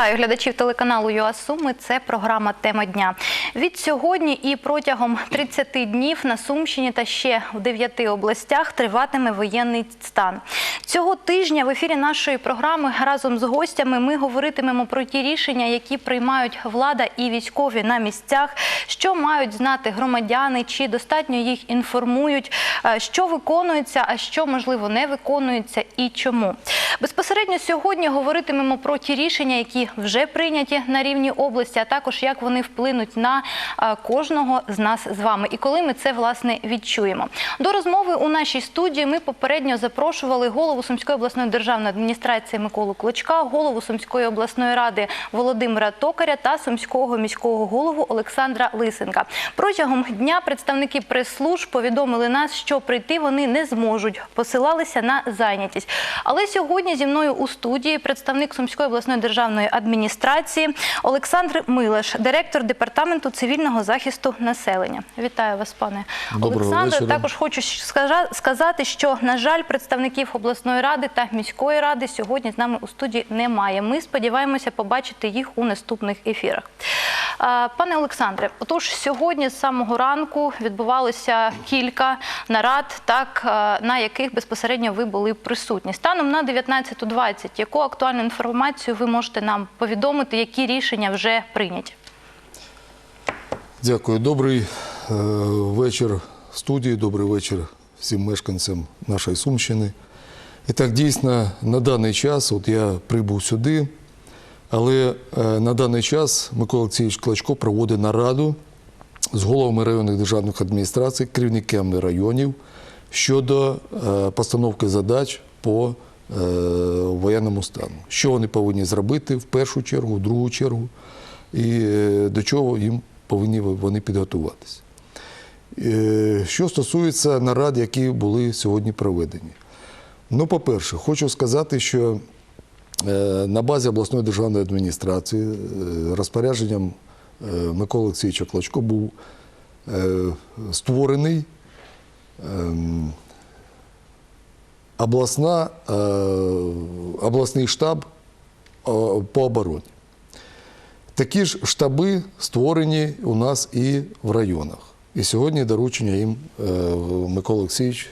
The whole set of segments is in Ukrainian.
Вітаю глядачів телеканалу ЮА Суми. Це програма Тема дня. Від сьогодні і протягом 30 днів на Сумщині та ще в 9 областях триватиме воєнний стан. Цього тижня в ефірі нашої програми разом з гостями ми говоритимемо про ті рішення, які приймають влада і військові на місцях, що мають знати громадяни, чи достатньо їх інформують, е, що виконується, а що можливо не виконується і чому. Безпосередньо сьогодні говоритимемо про ті рішення, які вже прийняті на рівні області, а також як вони вплинуть на е, кожного з нас з вами, і коли ми це власне відчуємо. До розмови у нашій студії ми попередньо запрошували голову Сумської обласної державної адміністрації Миколу Клочка, голову Сумської обласної ради Володимира Токаря та сумського міського голову Олександра Лисенка. Протягом дня представники прес-служб повідомили нас, що прийти вони не зможуть, посилалися на зайнятість. Але сьогодні зі мною у студії представник Сумської обласної державної адміністрації Олександр Милеш, директор департаменту цивільного захисту населення. Вітаю вас, пане Олександре. Також хочу сказати, що на жаль, представників обласної ради та міської ради сьогодні з нами у студії немає. Ми сподіваємося побачити їх у наступних ефірах. Пане Олександре, отож сьогодні з самого ранку відбувалося кілька нарад, так на яких безпосередньо ви були присутні. Станом на 19.20, яку актуальну інформацію ви можете нам повідомити, які рішення вже прийняті? Дякую. Добрий е, вечір студії, добрий вечір всім мешканцям нашої Сумщини. І так, дійсно, на даний час, от я прибув сюди, але е, на даний час Микола Олексійович Клочко проводить нараду з головами районних державних адміністрацій, керівниками районів щодо е, постановки задач по е, воєнному стану. Що вони повинні зробити в першу чергу, в другу чергу, і е, до чого їм повинні вони підготуватися. Е, Що стосується нарад, які були сьогодні проведені. Ну, по-перше, хочу сказати, що на базі обласної державної адміністрації розпорядженням Миколи Олексійовича Клочко був створений ем, обласна, е, обласний штаб е, по обороні. Такі ж штаби створені у нас і в районах. І сьогодні доручення їм е, Микола Олексійович,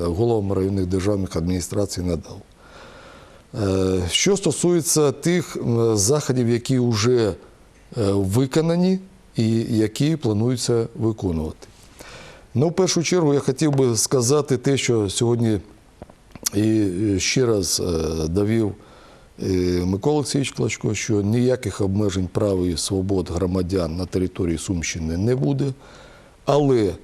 головам районних державних адміністрацій, надав. Що стосується тих заходів, які вже виконані і які планується виконувати. Ну, в першу чергу я хотів би сказати те, що сьогодні і ще раз е, довів е, Микола Олексійович Клочко, що ніяких обмежень прав і свобод громадян на території Сумщини не буде. Але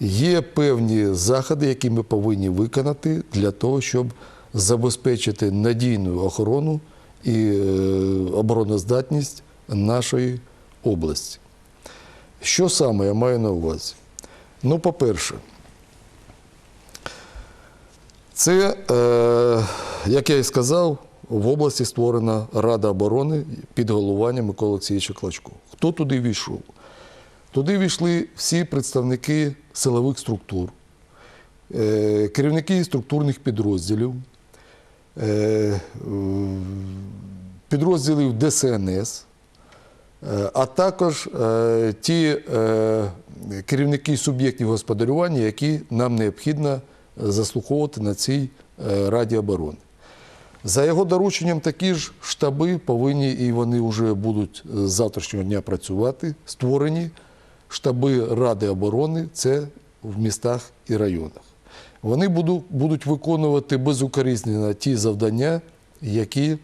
є певні заходи, які ми повинні виконати для того, щоб забезпечити надійну охорону і е, обороноздатність нашої області. Що саме я маю на увазі? Ну, по-перше, це, е, як я і сказав, в області створена Рада оборони під головуванням Миколи Олексійовича Клочко. Хто туди війшов? Туди війшли всі представники силових структур, е, керівники структурних підрозділів, е, підрозділів ДСНС, а також ті керівники суб'єктів господарювання, які нам необхідно заслуховувати на цій е, Раді оборони. За його дорученням такі ж штаби повинні, і вони вже будуть з завтрашнього дня працювати, створені штаби Ради оборони, це в містах і районах. Вони будуть виконувати безукоризненно ті завдання, які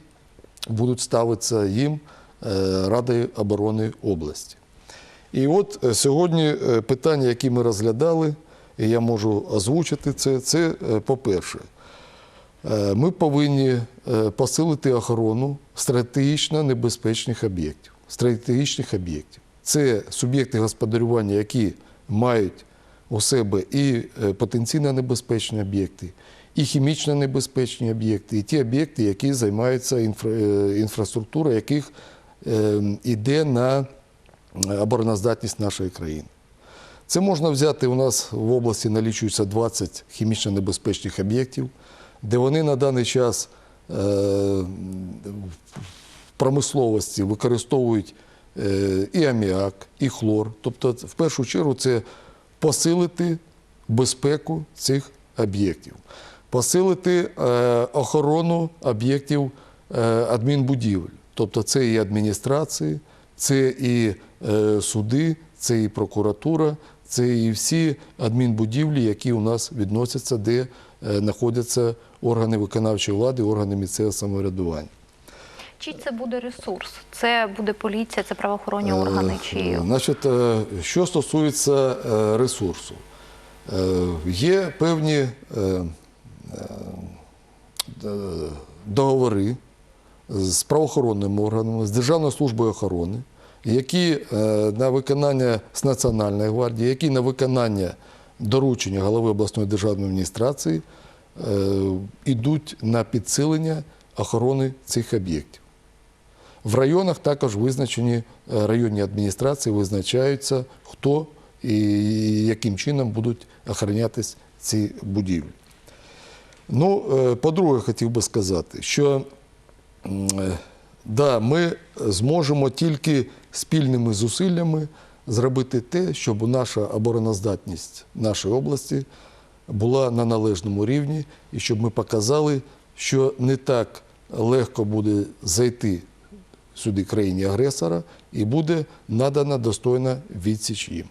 будуть ставитися їм е, Радою оборони області. І от е, сьогодні питання, які ми розглядали, і я можу озвучити це, це е, по-перше, Е, Ми повинні е, посилити охорону стратегічно небезпечних об'єктів. Стратегічних об'єктів. Це суб'єкти господарювання, які мають у себе і потенційно небезпечні об'єкти, і хімічно небезпечні об'єкти, і ті об'єкти, які займаються інфра, інфраструктура, яких йде на обороноздатність нашої країни. Це можна взяти у нас в області налічується 20 хімічно небезпечних об'єктів, де вони на даний час е, промисловості використовують е, і аміак, і хлор. Тобто, в першу чергу, це посилити безпеку цих об'єктів, посилити е, охорону об'єктів адмінбудівель. Тобто це і адміністрації, це і суди, це і прокуратура, це і всі адмінбудівлі, які у нас відносяться, де е, знаходяться органи виконавчої влади, органи місцевого самоврядування. Чи це буде ресурс? Це буде поліція, це правоохоронні органи? Чи Е, Значить, е, що стосується е, ресурсу, Е, є певні е, е, договори з правоохоронними органами, з Державною службою охорони, які е, на виконання з Національної гвардії, які на виконання доручення голови обласної державної адміністрації йдуть на підсилення охорони цих об'єктів. В районах також визначені е, районні адміністрації, визначаються, хто і яким чином будуть охоронятись ці будівлі. Ну, е, по-друге, хотів би сказати, що е, да, ми зможемо тільки спільними зусиллями зробити те, щоб наша обороноздатність нашої області була на належному рівні, і щоб ми показали, що не так легко буде зайти сюди країні агресора і буде надана достойна відсіч їм.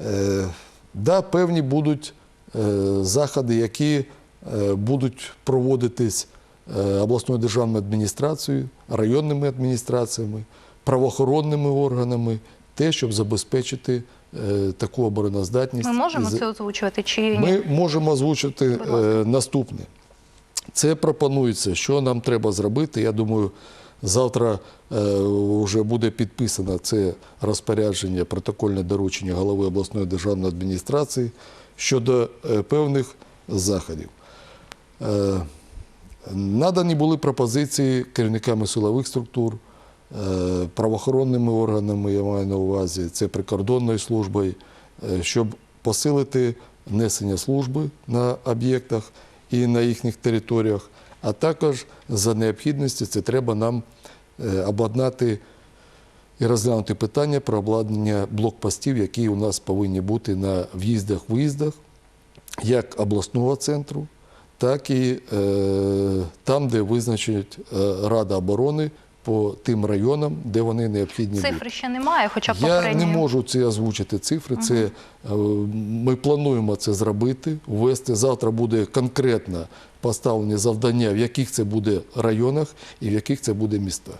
Е, да, певні будуть е, заходи, які е, будуть проводитись обласною державною адміністрацією, районними адміністраціями, правоохоронними органами, те, щоб забезпечити е, таку обороноздатність. ми можемо це озвучувати? Чи ні? ми можемо озвучити е, наступне. Це пропонується, що нам треба зробити. Я думаю, завтра е, вже буде підписано це розпорядження, протокольне доручення голови обласної державної адміністрації щодо е, певних заходів. Надані були пропозиції керівниками силових структур, е, правоохоронними органами, я маю на увазі, це прикордонною службою, е, щоб посилити несення служби на об'єктах і на їхніх територіях, а також за необхідності це треба нам е, обладнати і розглянути питання про обладнання блокпостів, які у нас повинні бути на в'їздах-виїздах, як обласного центру, так і е, там, де визначить е, Рада оборони по тим районам, де вони необхідні будуть. Цифри ще немає, хоча б Я не можу це озвучити цифри. Це е, ми плануємо це зробити, ввести. Завтра буде конкретно поставлені завдання, в яких це буде районах і в яких це буде містах.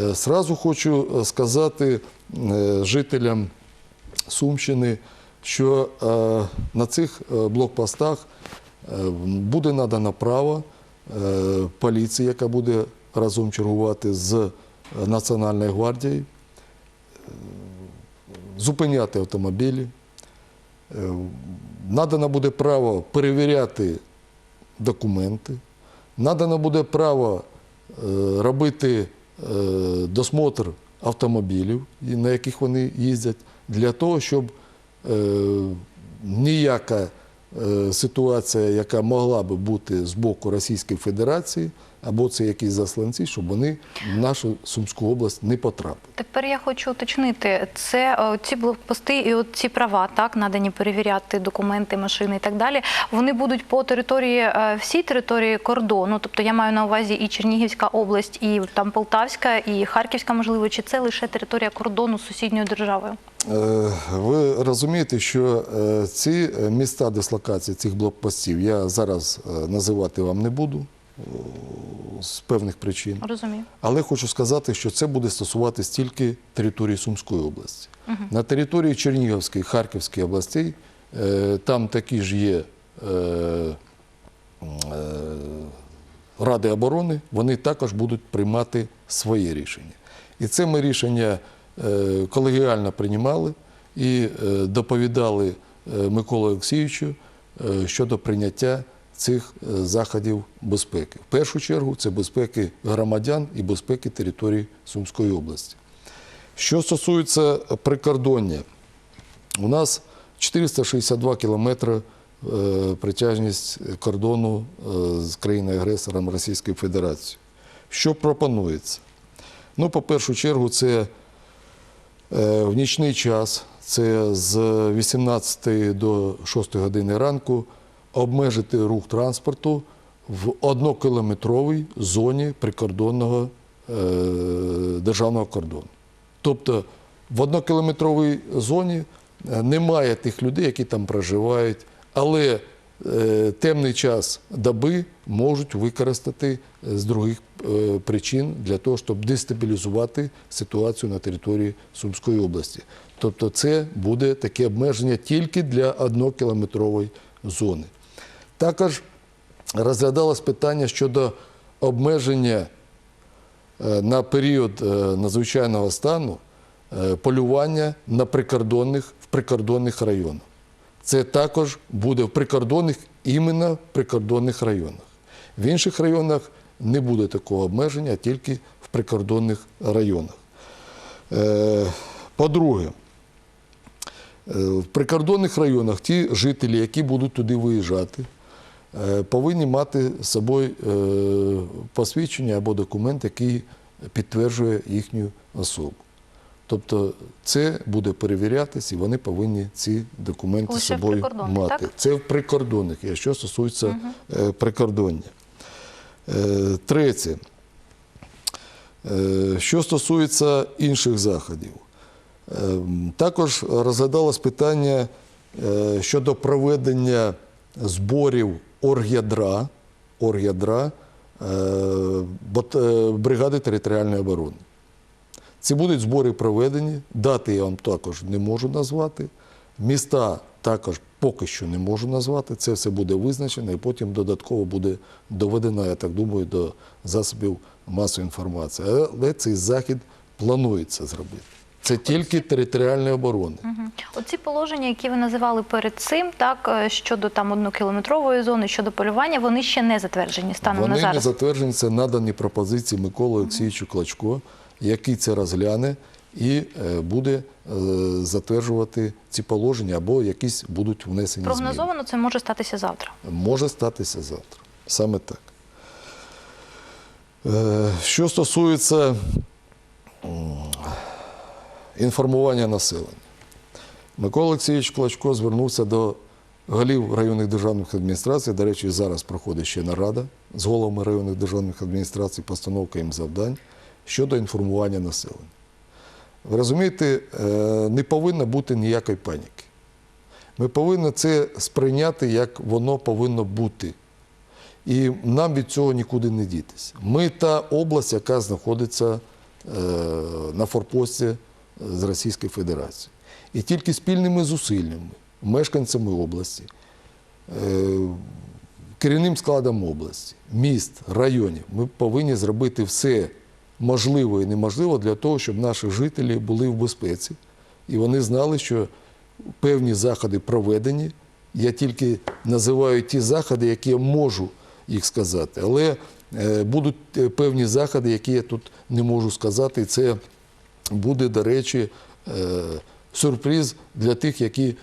Е, Сразу хочу сказати е, жителям Сумщини, що е, на цих блокпостах буде надано право е, поліції, яка буде разом чергувати з е, Національною гвардією, зупиняти автомобілі. Е, Надано буде право перевіряти документи. Надано буде право е, робити е, досмотр автомобілів, на яких вони їздять, для того, щоб е, ніяка е, ситуація, яка могла би бути з боку Російської Федерації, або це якісь засланці, щоб вони в нашу Сумську область не потрапили. Тепер я хочу уточнити, це ці блокпости і от ці права, так надані перевіряти документи, машини і так далі. Вони будуть по території е, всій території кордону. Тобто я маю на увазі і Чернігівська область, і там Полтавська, і Харківська, можливо, чи це лише територія кордону з сусідньою державою? Е, Ви розумієте, що е, ці міста дислокації цих блокпостів я зараз називати вам не буду з певних причин. Розумію. Але хочу сказати, що це буде стосуватись тільки території Сумської області. На території Чернігівської, Харківської областей е, там такі ж є е, е, Ради оборони, вони також будуть приймати своє рішення. І це ми рішення колегіально приймали і доповідали Миколу Олексійовичу щодо прийняття цих е, заходів безпеки. В першу чергу це безпеки громадян і безпеки території Сумської області. Що стосується прикордоння, у нас 462 кілометри е, притяжність кордону е, з країною-агресором Російської Федерації. Що пропонується? Ну, по першу чергу, це в нічний час, це з 18 до 6 години ранку, обмежити рух транспорту в однокілометровій зоні прикордонного е, державного кордону. Тобто в однокілометровій зоні е, немає тих людей, які там проживають, але е, темний час доби можуть використати з других причин для того, щоб дестабілізувати ситуацію на території Сумської області. Тобто це буде таке обмеження тільки для однокілометрової зони. Також розглядалось питання щодо обмеження е, на період е, надзвичайного стану е, полювання на прикордонних, в прикордонних районах. Це також буде в прикордонних, іменно в прикордонних районах. В інших районах не буде такого обмеження, а тільки в прикордонних районах. По-друге, в прикордонних районах ті жителі, які будуть туди виїжджати, повинні мати з собою е, посвідчення або документ, який підтверджує їхню особу. Тобто це буде перевірятись, і вони повинні ці документи з собою мати. так? Це в прикордонних, якщо стосується е, прикордоння. Е, Третє. Е, Що стосується інших заходів, Е, також розглядалось питання е, щодо проведення зборів оргядра, оргядра е, е, бригади територіальної оборони. Ці будуть збори проведені, дати я вам також не можу назвати, міста також поки що не можу назвати. Це все буде визначено і потім додатково буде доведено, я так думаю, до засобів масової інформації. Але цей захід планується зробити. Це тільки територіальної оборони. Оці положення, які ви називали перед цим, так е, щодо там однокілометрової зони, щодо полювання, вони ще не затверджені станом Вони на не затверджені, це надані пропозиції Миколи Олексійовичу Клочко, який це розгляне і е, буде е, затверджувати ці положення або якісь будуть внесені зміни. Прогнозовано це може статися завтра. Може статися завтра. Саме так. Що стосується інформування населення, Микола Олексійович Клочко звернувся до голів районних державних адміністрацій. До речі, зараз проходить ще нарада з головами районних державних адміністрацій, постановка їм завдань щодо інформування населення. Ви розумієте, е, не повинно бути ніякої паніки. Ми повинні це сприйняти, як воно повинно бути. І нам від цього нікуди не дітися. Ми та область, яка знаходиться е, на форпості з Російської Федерації. І тільки спільними зусиллями, мешканцями області, е, керівним складом області, міст, районів, ми повинні зробити все можливе і неможливе для того, щоб наші жителі були в безпеці. І вони знали, що певні заходи проведені. Я тільки називаю ті заходи, які я можу їх сказати. Але е, будуть е, певні заходи, які я тут не можу сказати. Це буде, до речі, е, сюрприз для тих, які е,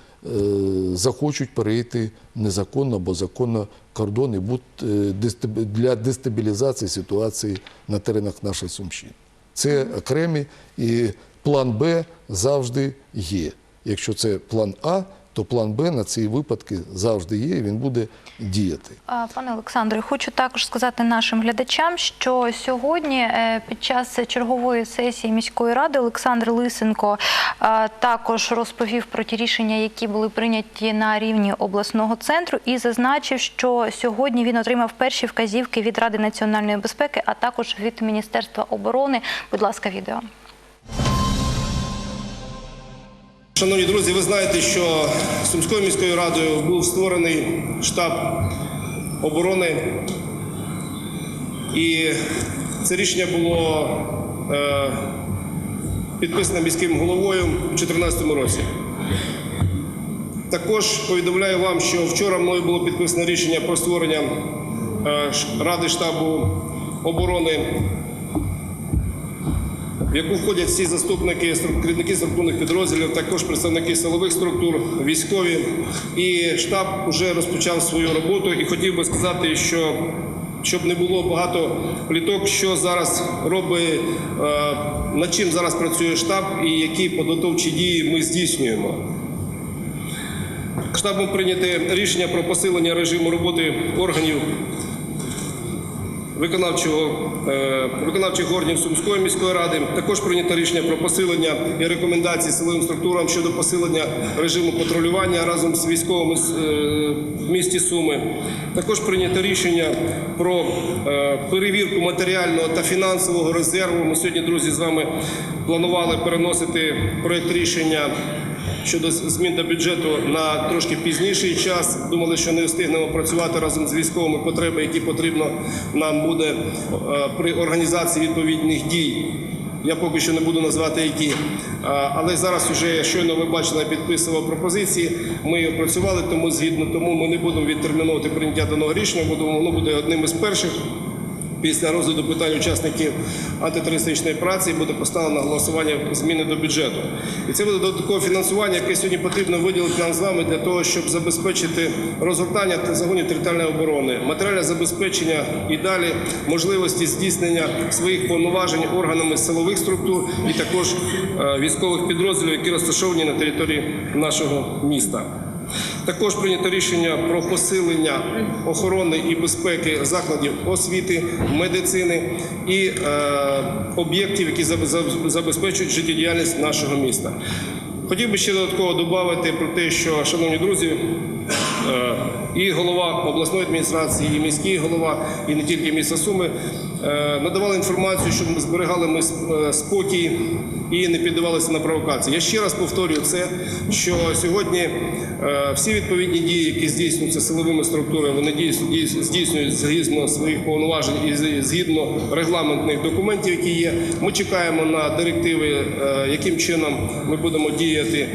захочуть перейти незаконно або законно кордон і е, дестаб- для дестабілізації ситуації на теренах нашої Сумщини. Це окремі, і план Б завжди є. Якщо це план А, то план Б на ці випадки завжди є, і він буде діяти. Пане Олександре, хочу також сказати нашим глядачам, що сьогодні е, під час чергової сесії міської ради Олександр Лисенко е, також розповів про ті рішення, які були прийняті на рівні обласного центру, і зазначив, що сьогодні він отримав перші вказівки від Ради національної безпеки, а також від Міністерства оборони. Будь ласка, відео. Шановні друзі, ви знаєте, що Сумською міською радою був створений штаб оборони, і це рішення було е, підписане міським головою у 2014 році. Також повідомляю вам, що вчора мною було підписано рішення про створення е, Ради штабу оборони в яку входять всі заступники, керівники структурних підрозділів, також представники силових структур, військові. І штаб вже розпочав свою роботу. І хотів би сказати, що щоб не було багато пліток, що зараз робить, е, над чим зараз працює штаб і які підготовчі дії ми здійснюємо. Штабом прийнято рішення про посилення режиму роботи органів е, виконавчих органів Сумської міської ради. Також прийнято рішення про посилення і рекомендації силовим структурам щодо посилення режиму патрулювання разом з військовими е, в місті Суми. Також прийнято рішення про е, перевірку матеріального та фінансового резерву. Ми сьогодні, друзі, з вами планували переносити проєкт рішення щодо змін до бюджету на трошки пізніший час. Думали, що не встигнемо працювати разом з військовими потреби, які потрібно нам буде е, при організації відповідних дій. Я поки що не буду назвати які. Але зараз вже щойно ви бачили, я підписував пропозиції. Ми опрацювали, тому згідно тому ми не будемо відтерміновувати прийняття даного рішення. Будемо воно буде одним із перших. Після розгляду питань учасників антитерористичної праці буде поставлено голосування зміни до бюджету. І це буде додаткове фінансування, яке сьогодні потрібно виділити нам з вами для того, щоб забезпечити розгортання та загонів територіальної оборони, матеріальне забезпечення і далі можливості здійснення своїх повноважень органами силових структур і також е, військових підрозділів, які розташовані на території нашого міста. Також прийнято рішення про посилення охорони і безпеки закладів освіти, медицини і е, об'єктів, які заб- заб- забезпечують життєдіяльність нашого міста. Хотів би ще додатково додати про те, що, шановні друзі, і голова обласної адміністрації, і міський голова, і не тільки міста Суми е, надавали інформацію, щоб ми зберігали ми е, спокій і не піддавалися на провокації. Я ще раз повторюю це, що сьогодні е, всі відповідні дії, які здійснюються силовими структурами, вони дійс- дійс- здійснюють згідно своїх повноважень і згідно регламентних документів, які є. Ми чекаємо на директиви, е, яким чином ми будемо діяти.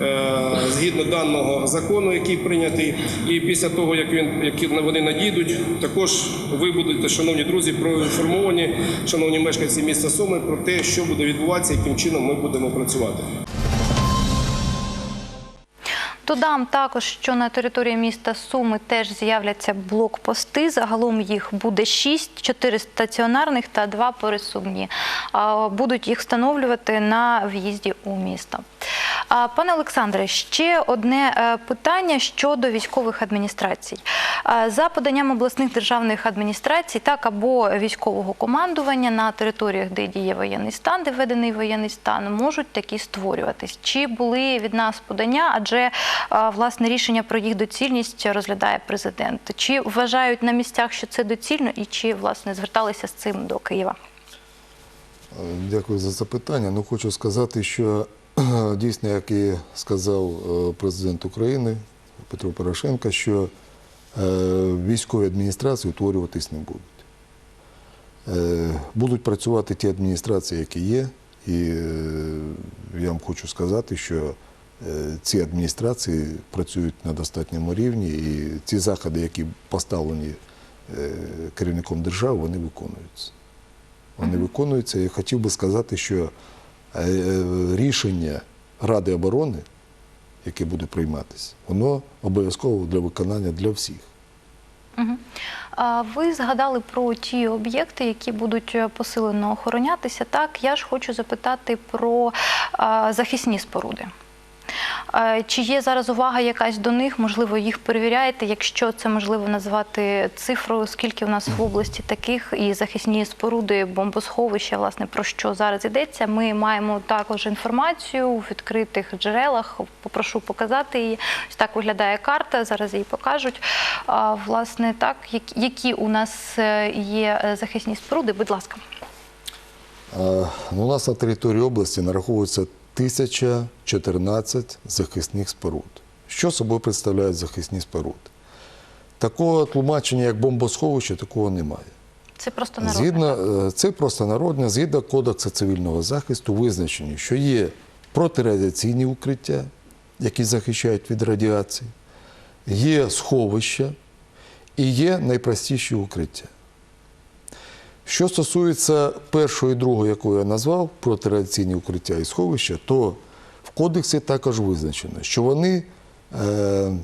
Е, Згідно даного закону, який прийнятий, і після того, як він які вони надійдуть, також ви будете, шановні друзі, проінформовані, шановні мешканці міста Суми, про те, що буде відбуватися, яким чином ми будемо працювати. Додам також, що на території міста Суми теж з'являться блокпости. Загалом їх буде 6, 4 стаціонарних та 2 пересувні. Будуть їх встановлювати на в'їзді у місто. Пане Олександре, ще одне е, питання щодо військових адміністрацій. За поданням обласних державних адміністрацій, так або військового командування на територіях, де діє воєнний стан, де введений воєнний стан, можуть такі створюватись. Чи були від нас подання? Адже власне рішення про їх доцільність розглядає президент. Чи вважають на місцях, що це доцільно, і чи власне зверталися з цим до Києва? Дякую за запитання. Ну, хочу сказати, що дійсно, як і сказав е, президент України Петро Порошенко, що е, військові адміністрації утворюватись не будуть. Е, Будуть працювати ті адміністрації, які є, і е, я вам хочу сказати, що е, ці адміністрації працюють на достатньому рівні, і ці заходи, які поставлені е, керівником держави, вони виконуються. Вони виконуються. І хотів би сказати, що е, е, рішення Ради оборони, яке буде прийматися, воно обов'язково для виконання для всіх. Ви згадали про ті об'єкти, які будуть е, посилено охоронятися. Так, я ж хочу запитати про захисні споруди. Е, Чи є зараз увага якась до них? Можливо, їх перевіряєте, якщо це можливо назвати цифрою, скільки у нас в області таких і захисні споруди, бомбосховища, власне, про що зараз йдеться. Ми маємо також інформацію у відкритих джерелах. Попрошу показати її. Ось так виглядає карта. Зараз її покажуть. А, Власне, так, які у нас е, є е, захисні споруди? Будь ласка. Ну, У нас на території області нараховується 1014 захисних споруд. Що собою представляють захисні споруди? Такого тлумачення, як бомбосховище, такого немає. Це просто народне. Згідно, е, це просто народне, згідно Кодексу цивільного захисту, визначені, що є протирадіаційні укриття, які захищають від радіації, є сховища і є найпростіші укриття. Що стосується першого і другого, яку я назвав, протирадіаційні укриття і сховища, то в кодексі також визначено, що вони е,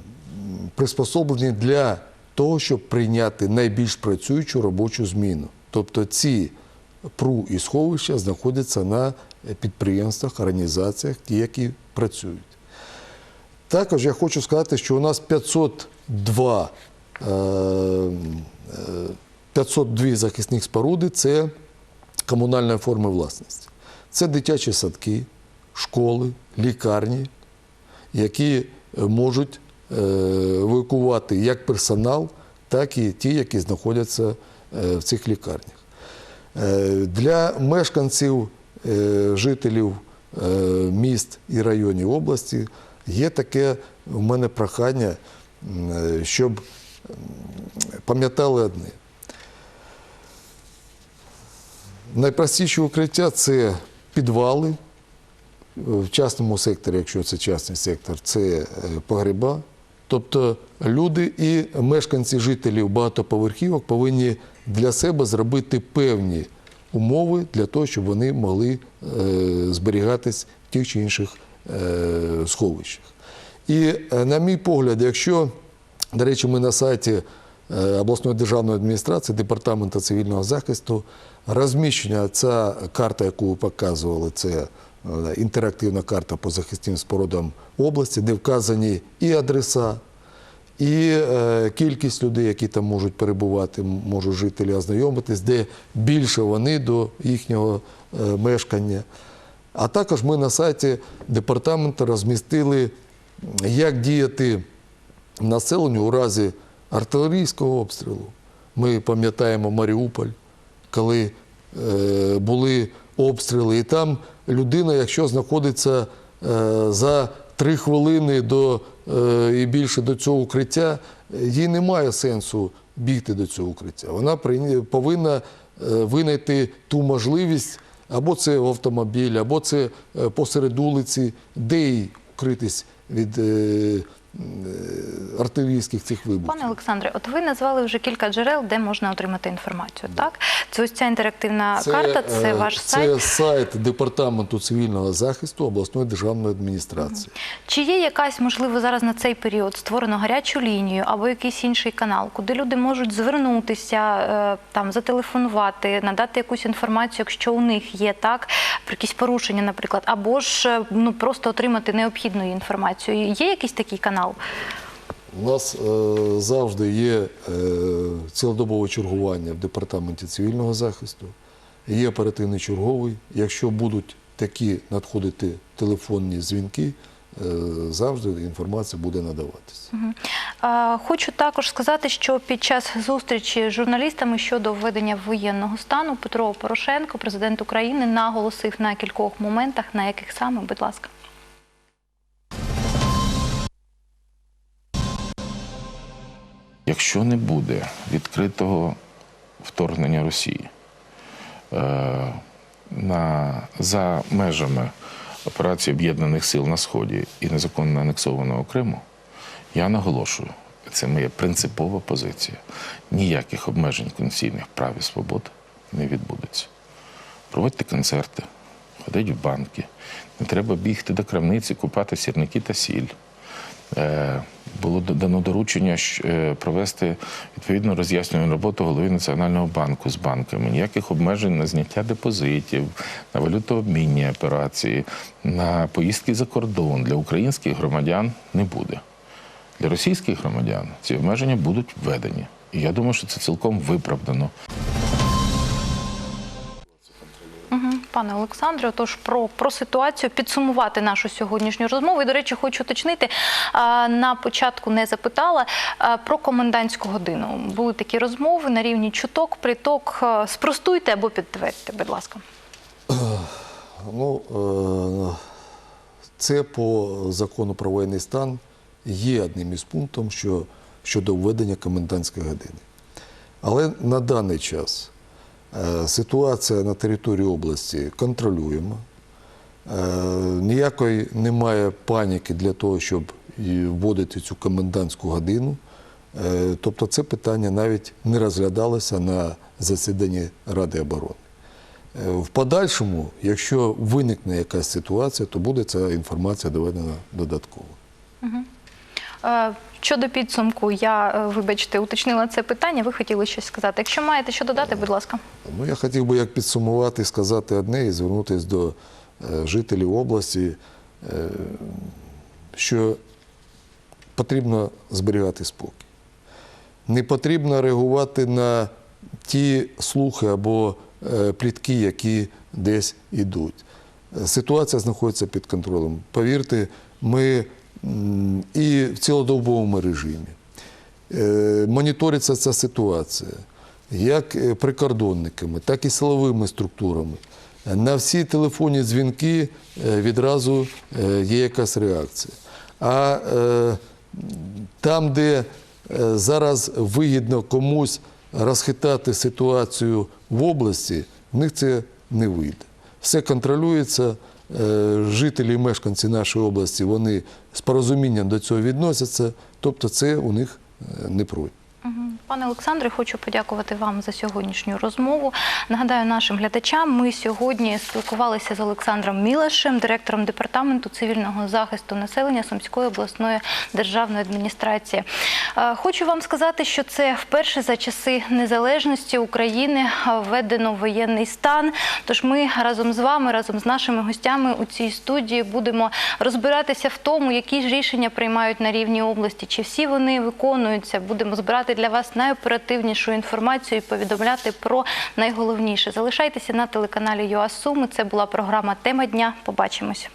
приспособлені для того, щоб прийняти найбільш працюючу робочу зміну. Тобто ці ПРУ і сховища знаходяться на підприємствах, організаціях, ті, які працюють. Також я хочу сказати, що у нас 502, е, е, 502 захисних споруди це комунальної форми власності. Це дитячі садки, школи, лікарні, які можуть е, евакувати як персонал, так і ті, які знаходяться е, в цих лікарнях. Е, Для мешканців, жителів міст і районів області є таке в мене прохання, щоб пам'ятали одне. Найпростіші укриття це підвали. В частному секторі, якщо це частний сектор, це е, погреба. Тобто люди і мешканці жителів багатоповерхівок повинні для себе зробити певні умови для того, щоб вони могли е, зберігатись в тих чи інших е, сховищах. І, е, на мій погляд, якщо, до речі, ми на сайті е, обласної державної адміністрації, департаменту цивільного захисту, розміщення, ця карта, яку ви показували, це е, інтерактивна карта по захисним спорудам області, де вказані і адреса, і е, кількість людей, які там можуть перебувати, можуть жителі ознайомитись, де більше вони до їхнього е, мешкання. А також ми на сайті департаменту розмістили, як діяти населенню у разі артилерійського обстрілу. Ми пам'ятаємо Маріуполь, коли е, були обстріли, і там людина, якщо знаходиться е, за три хвилини до, е, і більше до цього укриття, їй немає сенсу бігти до цього укриття. Вона повинна е, винайти ту можливість, або це в автомобілі, або це е, посеред вулиці, де їй укритись від е, артилерійських цих вибухів. Пане Олександре, от ви назвали вже кілька джерел, де можна отримати інформацію. Так, це ось ця інтерактивна карта, це е, ваш це сайт. сайт Департаменту цивільного захисту обласної державної адміністрації. Чи є якась можливо зараз на цей період створено гарячу лінію або якийсь інший канал, куди люди можуть звернутися, е, там зателефонувати, надати якусь інформацію, якщо у них є так, про якісь порушення, наприклад, або ж е, ну просто отримати необхідну інформацію. Є якийсь такий канал? У нас е, завжди є е, цілодобове чергування в департаменті цивільного захисту, є оперативний черговий. Якщо будуть такі надходити телефонні дзвінки, е, завжди інформація буде надаватися. Хочу також сказати, що під час зустрічі з журналістами щодо введення воєнного стану Петро Порошенко, президент України, наголосив на кількох моментах, на яких саме, будь ласка. Якщо не буде відкритого вторгнення Росії е, на, за межами операції Об'єднаних сил на Сході і незаконно анексованого Криму, я наголошую, це моя принципова позиція. Ніяких обмежень конституційних прав і свобод не відбудеться. Проводьте концерти, ходіть в банки, не треба бігти до крамниці, купати сірники та сіль. Е, Було дано доручення е, провести відповідну роз'яснювальну роботу голови Національного банку з банками. Ніяких обмежень на зняття депозитів, на валютообмінні операції, на поїздки за кордон для українських громадян не буде. Для російських громадян ці обмеження будуть введені. І я думаю, що це цілком виправдано. Пане Олександре, отож про, про ситуацію підсумувати нашу сьогоднішню розмову. І, до речі, хочу уточнити, на початку не запитала про комендантську годину. Були такі розмови на рівні чуток, приток. Спростуйте або підтвердьте, будь ласка. Ну, е, це по закону про воєнний стан є одним із пунктів що, щодо введення комендантської години. Але на даний час ситуація на території області контролюємо. Е, Ніякої немає паніки для того, щоб вводити цю комендантську годину. Е, Тобто це питання навіть не розглядалося на засіданні Ради оборони. Е, В подальшому, якщо виникне якась ситуація, то буде ця інформація доведена додатково. Е, Щодо підсумку, я, е, вибачте, уточнила це питання. Ви хотіли щось сказати. Якщо маєте що додати, будь ласка. Ну, я хотів би як підсумувати, сказати одне і звернутися до е, жителів області, що потрібно зберігати спокій. Не потрібно реагувати на ті слухи або плітки, які десь йдуть. Ситуація знаходиться під контролем. Повірте, ми і в цілодобовому режимі. Е, Моніториться ця ситуація як е, прикордонниками, так і силовими структурами. На всі телефонні дзвінки е, відразу є якась реакція. А там, де зараз вигідно комусь розхитати ситуацію в області, в них це не вийде. Все контролюється. Е, Жителі і мешканці нашої області вони з порозумінням до цього відносяться, тобто це у них е, не пройде. Пане Олександре, хочу подякувати вам за сьогоднішню розмову. Нагадаю нашим глядачам, ми сьогодні спілкувалися з Олександром Мілашем, директором департаменту цивільного захисту населення Сумської обласної державної адміністрації. Е, Хочу вам сказати, що це вперше за часи незалежності України введено воєнний стан. Тож ми разом з вами, разом з нашими гостями у цій студії будемо розбиратися в тому, які ж рішення приймають на рівні області, чи всі вони виконуються. Будемо збирати для вас найоперативнішу інформацію і повідомляти про найголовніше. Залишайтеся на телеканалі ЮАСУМ. Це була програма Тема дня. Побачимось.